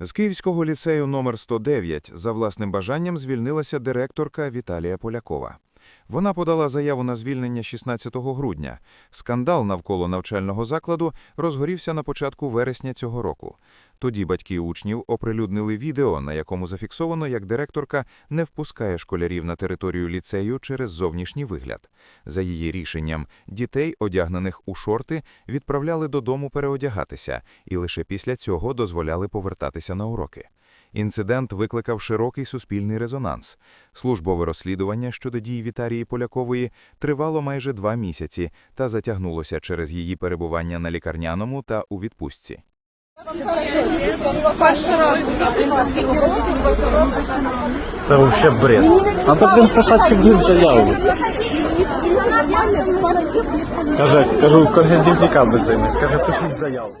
З Київського ліцею номер 109 за власним бажанням звільнилася директорка Віталія Полякова. Вона подала заяву на звільнення 16 грудня. Скандал навколо навчального закладу розгорівся на початку вересня цього року. Тоді батьки учнів оприлюднили відео, на якому зафіксовано, як директорка не впускає школярів на територію ліцею через зовнішній вигляд. За її рішенням, дітей, одягнених у шорти, відправляли додому переодягатися і лише після цього дозволяли повертатися на уроки. Інцидент викликав широкий суспільний резонанс. Службове розслідування щодо дій Віталії Полякової тривало майже два місяці та затягнулося через її перебування на лікарняному та у відпустці. Це вообще бред. Надо, він писати блин, заяву. Каже, кажу, кожен день цікавий займе. Каже, пишіть заяву.